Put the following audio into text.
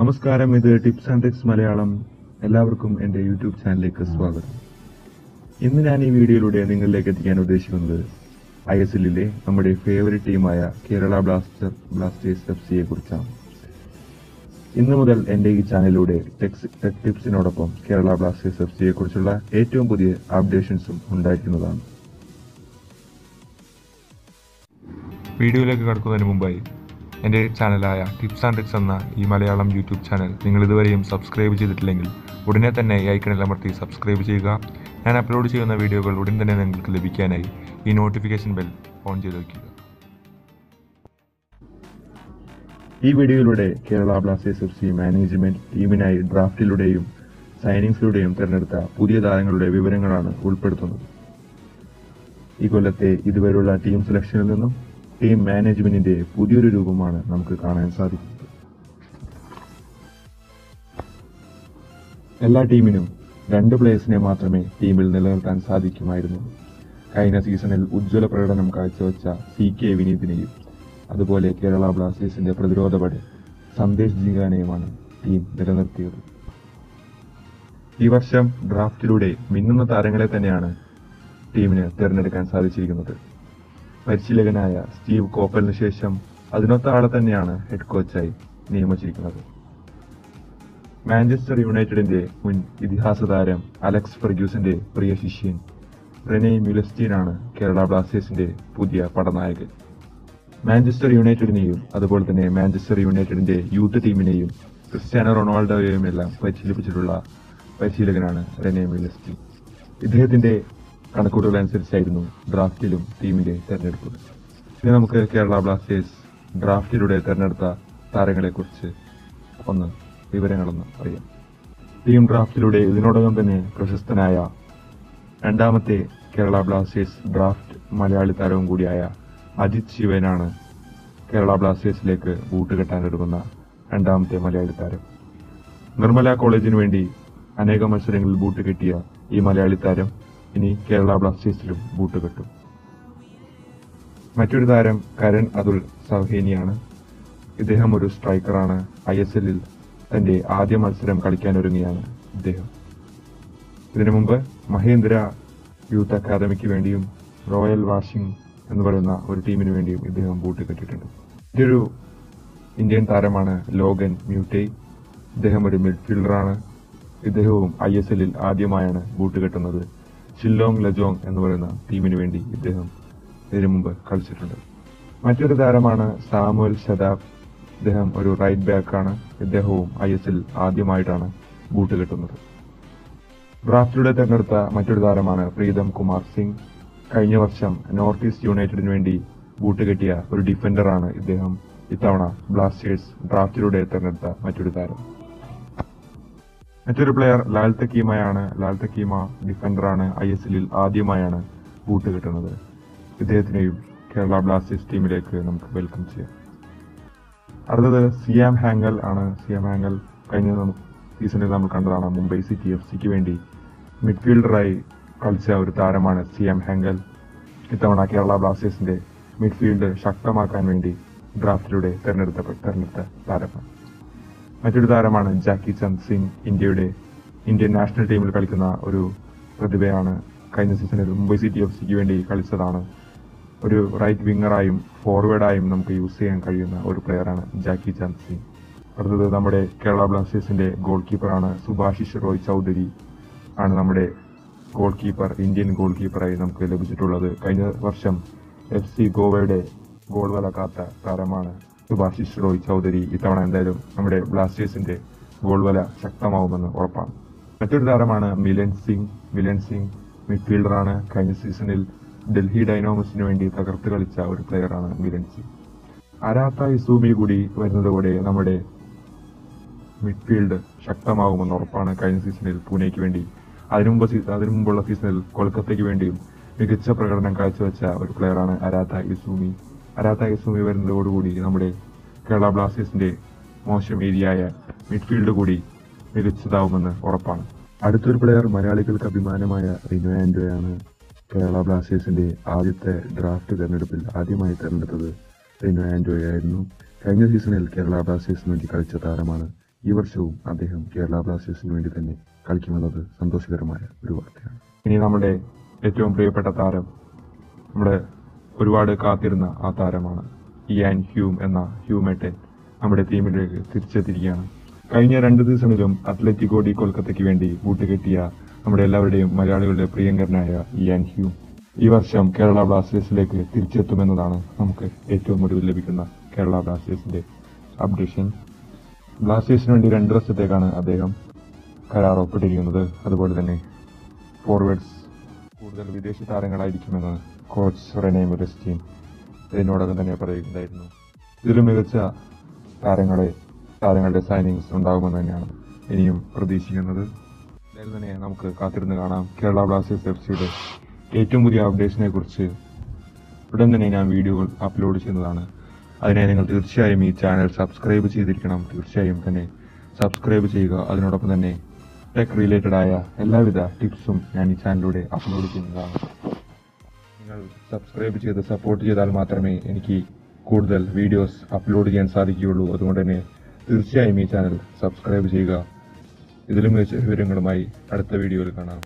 നമസ്കാരം ഇത് tips and Tex Malayalam. എല്ലാവർക്കും എന്റെ യൂട്യൂബ് ചാനലിലേക്ക് സ്വാഗതം. ഇന്ന് ഞാൻ ഈ വീഡിയോയിലൂടെ നിങ്ങളിലേക്ക് എത്തിക്കാൻ ഉദ്ദേശിക്കുന്നത് ഐ എസ് എല്ലിലെ നമ്മുടെ ഫേവറേറ്റ് ടീമായ കേരള ബ്ലാസ്റ്റർ ബ്ലാസ്റ്റേഴ്സ് എഫ് സിയെ കുറിച്ചാണ്. ഇന്ന് മുതൽ എന്റെ ഈ ചാനലിലൂടെ ടെക് ടിപ്സിനോടൊപ്പം കേരള ബ്ലാസ്റ്റേഴ്സ് എഫ് സിയെ കുറിച്ചുള്ള ഏറ്റവും പുതിയ അപ്ഡേഷൻസും ഉണ്ടായിരിക്കുന്നതാണ്. വീഡിയോയിലേക്ക് കടക്കുന്നതിന് മുമ്പായി എന്റെ ചാനലായ ടിപ്സ് ആൻഡ് ട്രിക്സ് എന്ന ഈ മലയാളം യൂട്യൂബ് ചാനൽ നിങ്ങൾ ഇതുവരെയും സബ്സ്ക്രൈബ് ചെയ്തിട്ടില്ലെങ്കിൽ ഉടനെ തന്നെ ഈ ഐക്കണിൽ അമർത്തി സബ്സ്ക്രൈബ് ചെയ്യുക. ഞാൻ അപ്ലോഡ് ചെയ്യുന്ന വീഡിയോകൾ ഉടൻ തന്നെ നിങ്ങൾക്ക് ലഭിക്കാനായി ഈ നോട്ടിഫിക്കേഷൻ ബെൽ ഓൺ ചെയ്ത് വയ്ക്കുക. ഈ വീഡിയോയിലൂടെ Kerala Blasters F C management ടീമിനായി ഡ്രാഫ്റ്റിലൂടെയും സൈനിങ്സിലൂടെയും തിരഞ്ഞെടുത്ത പുതിയ താരങ്ങളുടെ വിവരങ്ങളാണ് ഉൾപ്പെടുത്തുന്നത്. ഈ കൊല്ലത്തെ ഇതുവരെയുള്ള ടീം സെലക്ഷനിൽ നിന്നും ടീം മാനേജ്മെന്റിന്റെ പുതിയൊരു രൂപമാണ് നമുക്ക് കാണാൻ സാധിക്കുന്നത്. എല്ലാ ടീമിനും രണ്ട് പ്ലേയേഴ്സിനെ മാത്രമേ ടീമിൽ നിലനിർത്താൻ സാധിക്കുമായിരുന്നു. കഴിഞ്ഞ സീസണിൽ ഉജ്ജ്വല പ്രകടനം കാഴ്ചവെച്ച സി കെ വിനീതിനെയും അതുപോലെ കേരള ബ്ലാസ്റ്റേഴ്സിന്റെ പ്രതിരോധ പടി സന്ദേശ് ജിങ്കാനെയുമാണ് ടീം നിലനിർത്തിയത്. ഈ വർഷം ഡ്രാഫ്റ്റിലൂടെ മിന്നുന്ന താരങ്ങളെ തന്നെയാണ് ടീമിന് തിരഞ്ഞെടുക്കാൻ സാധിച്ചിരിക്കുന്നത്. പരിശീലകനായ സ്റ്റീവ് കോപ്പലിന് ശേഷം അതിനൊത്ത ആളെ തന്നെയാണ് ഹെഡ് കോച്ചായി നിയമിച്ചിരിക്കുന്നത്. മാഞ്ചസ്റ്റർ യുണൈറ്റഡിന്റെ മുൻ ഇതിഹാസ താരം അലക്സ് ഫെർഗ്യൂസിന്റെ പ്രിയ ശിഷ്യൻ റെനെ മ്യുലസ്റ്റീനാണ് കേരള ബ്ലാസ്റ്റേഴ്സിന്റെ പുതിയ പടനായകൻ. മാഞ്ചസ്റ്റർ യുണൈറ്റഡിനെയും അതുപോലെ തന്നെ മാഞ്ചസ്റ്റർ യുണൈറ്റഡിന്റെ യൂത്ത് ടീമിനെയും ക്രിസ്ത്യാനോ റൊണാൾഡോയെയും എല്ലാം പരിശീലിപ്പിച്ചിട്ടുള്ള പരിശീലകനാണ് റെനെ മ്യുലസ്റ്റീൻ ഇദ്ദേഹത്തിന്റെ കണക്കൂട്ടുകൾ അനുസരിച്ചായിരുന്നു ഡ്രാഫ്റ്റിലും ടീമിന്റെ തെരഞ്ഞെടുപ്പ്. ഇനി നമുക്ക് കേരള ബ്ലാസ്റ്റേഴ്സ് ഡ്രാഫ്റ്റിലൂടെ തെരഞ്ഞെടുത്ത താരങ്ങളെക്കുറിച്ച് ഒന്ന് വിവരങ്ങളൊന്ന് അറിയാം. ടീം ഡ്രാഫ്റ്റിലൂടെ ഇതിനോടകം തന്നെ പ്രശസ്തനായ രണ്ടാമത്തെ കേരള ബ്ലാസ്റ്റേഴ്സ് ഡ്രാഫ്റ്റ് മലയാളി താരവും കൂടിയായ അജിത് ശിവനാണ് കേരള ബ്ലാസ്റ്റേഴ്സിലേക്ക് ബൂട്ട് കെട്ടാനൊരുങ്ങുന്ന രണ്ടാമത്തെ മലയാളി താരം. നിർമ്മല കോളേജിന് വേണ്ടി അനേക മത്സരങ്ങളിൽ ബൂട്ട് കിട്ടിയ ഈ മലയാളി താരം ഇനി കേരള ബ്ലാസ്റ്റേഴ്സിലും ബൂട്ട് കെട്ടും. മറ്റൊരു താരം കരൺ അതുൽ സൗഹേനിയാണ്. ഇദ്ദേഹം ഒരു സ്ട്രൈക്കറാണ്. ഐ എസ് എല്ലിൽ തന്റെ ആദ്യ മത്സരം കളിക്കാനൊരുങ്ങിയാണ് ഇദ്ദേഹം. ഇതിനു മുമ്പ് മഹേന്ദ്ര യൂത്ത് അക്കാദമിക്ക് വേണ്ടിയും റോയൽ വാഷിംഗ് എന്ന് പറയുന്ന ഒരു ടീമിന് വേണ്ടിയും ഇദ്ദേഹം ബൂട്ട് കെട്ടിയിട്ടുണ്ട്. ഇതൊരു ഇന്ത്യൻ താരമാണ് ലോഗൻ മ്യൂട്ടേ. ഇദ്ദേഹം ഒരു മിഡ്ഫീൽഡറാണ്. ഇദ്ദേഹവും ഐ എസ് എല്ലിൽ ആദ്യമായാണ് ബൂട്ട് കെട്ടുന്നത്. ഷില്ലോങ് ലജോങ് എന്ന് പറയുന്ന ടീമിന് വേണ്ടി ഇദ്ദേഹം ഇതിനു മുമ്പ് കളിച്ചിട്ടുണ്ട്. മറ്റൊരു താരമാണ് സാമുൽ സദാബ്. ഇദ്ദേഹം ഒരു റൈറ്റ് ബാക്കാണ് ഇദ്ദേഹവും ഐ എസ് എൽ ആദ്യമായിട്ടാണ് ബൂട്ട് കെട്ടുന്നത്. ഡ്രാഫ്റ്റിലൂടെ തെരഞ്ഞെടുത്ത മറ്റൊരു താരമാണ് പ്രീതം കുമാർ സിംഗ്. കഴിഞ്ഞ വർഷം നോർത്ത് ഈസ്റ്റ് യുണൈറ്റഡിന് വേണ്ടി ബൂട്ട് കെട്ടിയ ഒരു ഡിഫൻഡറാണ് ഇദ്ദേഹം. ഇത്തവണ ബ്ലാസ്റ്റേഴ്സ് ഡ്രാഫ്റ്റിലൂടെ തെരഞ്ഞെടുത്ത മറ്റൊരു താരം. മറ്റൊരു പ്ലെയർ ലാൽ തക്കീമയാണ്. ലാൽ തക്കീമ ഡിഫൻഡറാണ് ഐ എസ് എല്ലിൽ ആദ്യമായാണ് ബൂട്ട് കിട്ടുന്നത്. ഇദ്ദേഹത്തിനെയും കേരള ബ്ലാസ്റ്റേഴ്സ് ടീമിലേക്ക് നമുക്ക് വെൽക്കം ചെയ്യാം. അടുത്തത് സിയാം ഹാങ്കൽ ആണ്. സിയാം ഹാങ്കൽ കഴിഞ്ഞ സീസണിൽ നമ്മൾ കണ്ടതാണ് മുംബൈ സിറ്റി എഫ് സിക്ക് വേണ്ടി മിഡ്ഫീൽഡറായി കളിച്ച ഒരു താരമാണ് സിയാം ഹാങ്കൽ. ഇത്തവണ കേരള ബ്ലാസ്റ്റേഴ്സിന്റെ മിഡ്ഫീൽഡ് ശക്തമാക്കാൻ വേണ്ടി ഡ്രാഫ്റ്റിലൂടെ തെരഞ്ഞെടുത്ത തെരഞ്ഞെടുത്ത താരമാണ്. മറ്റൊരു താരമാണ് ജാക്കി ചന്ദ് സിംഗ് ഇന്ത്യയുടെ ഇന്ത്യൻ നാഷണൽ ടീമിൽ കളിക്കുന്ന ഒരു പ്രതിഭയാണ് കഴിഞ്ഞ സീസണിൽ മുംബൈ സിറ്റി എഫ് സിക്ക് വേണ്ടി കളിച്ചതാണ്. ഒരു റൈറ്റ് വിങ്ങറായും ഫോർവേഡായും നമുക്ക് യൂസ് ചെയ്യാൻ കഴിയുന്ന ഒരു പ്ലെയറാണ് ജാക്കി ചന്ദ് സിംഗ്. അടുത്തത് നമ്മുടെ കേരള ബ്ലാസ്റ്റേഴ്സിന്റെ ഗോൾ കീപ്പറാണ് സുഭാഷിഷ് റോയ് ചൗധരി ആണ് നമ്മുടെ ഗോൾ കീപ്പർ ഇന്ത്യൻ ഗോൾ കീപ്പറായി നമുക്ക് ലഭിച്ചിട്ടുള്ളത്. കഴിഞ്ഞ വർഷം എഫ് സി ഗോവയുടെ ഗോൾ വലക്കാത്ത താരമാണ് സുഭാഷിഷ് റോയ് ചൗധരി ഇത്തവണ എന്തായാലും നമ്മുടെ ബ്ലാസ്റ്റേഴ്സിന്റെ ഗോൾ വല ശക്തമാവുമെന്ന് ഉറപ്പാണ്. മറ്റൊരു താരമാണ് മിലൻ സിംഗ്. മിലൻ സിംഗ് മിഡ്ഫീൽഡറാണ്. കഴിഞ്ഞ സീസണിൽ ഡൽഹി ഡൈനാമോസിന് വേണ്ടി തകർത്ത് കളിച്ച ഒരു പ്ലെയറാണ് മിലൻ സിംഗ്. അരാത്ത ഇസൂമി കൂടി വരുന്നതോടെ നമ്മുടെ മിഡ്ഫീൽഡ് ശക്തമാകുമെന്ന് ഉറപ്പാണ് കഴിഞ്ഞ സീസണിൽ പൂനെക്ക് വേണ്ടി. അതിനു മുമ്പ് സീ- അതിനു മുമ്പുള്ള സീസണിൽ കൊൽക്കത്തയ്ക്ക് വേണ്ടിയും മികച്ച പ്രകടനം കാഴ്ചവെച്ച ഒരു പ്ലെയറാണ് അരാത്ത ഇസൂമി അരാത്ത ഇസൂമി വരുന്നതോടുകൂടി നമ്മുടെ കേരള ബ്ലാസ്റ്റേഴ്സിന്റെ മോശം ഏരിയയായ മിഡ്ഫീൽഡ് കൂടി മികച്ചതാവുമെന്ന് ഉറപ്പാണ്. അടുത്തൊരു പ്ലെയർ മലയാളികൾക്ക് അഭിമാനമായ റിനു ആൻഡ്രയാണ് കേരള ബ്ലാസ്റ്റേഴ്സിന്റെ ആദ്യത്തെ ഡ്രാഫ്റ്റ് തെരഞ്ഞെടുപ്പിൽ ആദ്യമായി തെരഞ്ഞെടുത്തത് റിനു ആൻഡ്രയായിരുന്നു. കഴിഞ്ഞ സീസണിൽ കേരള ബ്ലാസ്റ്റേഴ്സിന് വേണ്ടി കളിച്ച താരമാണ് ഈ വർഷവും അദ്ദേഹം കേരള ബ്ലാസ്റ്റേഴ്സിന് വേണ്ടി തന്നെ കളിക്കുമെന്നത് സന്തോഷകരമായ ഒരു വാർത്തയാണ്. ഇനി നമ്മുടെ ഏറ്റവും പ്രിയപ്പെട്ട താരം നമ്മുടെ ഒരുപാട് കാത്തിരുന്ന ആ താരമാണ്. ഇയാൻ ഹ്യൂം എന്ന ഹ്യൂമേട്ടൻ നമ്മുടെ ടീമിലേക്ക് തിരിച്ചെത്തിയിരിക്കുകയാണ്. കഴിഞ്ഞ രണ്ട് ദിവസങ്ങളിലും അത്ലറ്റിക്കോ ഡി കൊൽക്കത്തയ്ക്ക് വേണ്ടി കൂട്ടുകെട്ടിയ നമ്മുടെ എല്ലാവരുടെയും മലയാളികളുടെ പ്രിയങ്കരനായ ഇയാൻ ഹ്യൂം ഈ വർഷം കേരള ബ്ലാസ്റ്റേഴ്സിലേക്ക് തിരിച്ചെത്തുമെന്നതാണ് നമുക്ക് ഏറ്റവും ഒടുവിൽ ലഭിക്കുന്ന കേരള ബ്ലാസ്റ്റേഴ്സിന്റെ അപ്ഡേഷൻ. ബ്ലാസ്റ്റേഴ്സിന് വേണ്ടി രണ്ട് വർഷത്തേക്കാണ് അദ്ദേഹം കരാർ ഒപ്പിട്ടിരിക്കുന്നത്. അതുപോലെ തന്നെ ഫോർവേഡ്സ് കൂടുതൽ വിദേശ താരങ്ങളായിരിക്കുമെന്ന് കോച്ച് റെനെ മുരസ്റ്റീൻ ഇതിനോടകം തന്നെ പറയുകയുണ്ടായിരുന്നു. ഇതിലും മികച്ച താരങ്ങളെ താരങ്ങളുടെ സൈനിങ്സ് ഉണ്ടാകുമെന്ന് തന്നെയാണ് ഇനിയും പ്രതീക്ഷിക്കുന്നത്. എന്തായാലും തന്നെ നമുക്ക് കാത്തിരുന്ന് കാണാം. കേരള ബ്ലാസ്റ്റേഴ്സ് എഫ് സിയുടെ ഏറ്റവും പുതിയ അപ്ഡേഷനെ കുറിച്ച്. ഉടൻ തന്നെ ഞാൻ വീഡിയോകൾ അപ്ലോഡ് ചെയ്യുന്നതാണ്. അതിനായി നിങ്ങൾ തീർച്ചയായും ഈ ചാനൽ സബ്സ്ക്രൈബ് ചെയ്തിരിക്കണം. തീർച്ചയായും തന്നെ സബ്സ്ക്രൈബ് ചെയ്യുക. അതിനോടൊപ്പം തന്നെ ടെക് റിലേറ്റഡ് ആയ എല്ലാവിധ ടിപ്സും ഞാൻ ഈ ചാനലിലൂടെ അപ്ലോഡ് ചെയ്യുന്നതാണ്. നിങ്ങൾ സബ്സ്ക്രൈബ് ചെയ്ത് സപ്പോർട്ട് ചെയ്താൽ മാത്രമേ എനിക്ക് കൂടുതൽ വീഡിയോസ് അപ്ലോഡ് ചെയ്യാൻ സാധിക്കുകയുള്ളൂ. അതുകൊണ്ട് തന്നെ തീർച്ചയായും ഈ ചാനൽ സബ്സ്ക്രൈബ് ചെയ്യുക. ഇതിലും മികച്ച വിവരങ്ങളുമായി അടുത്ത വീഡിയോയിൽ കാണാം.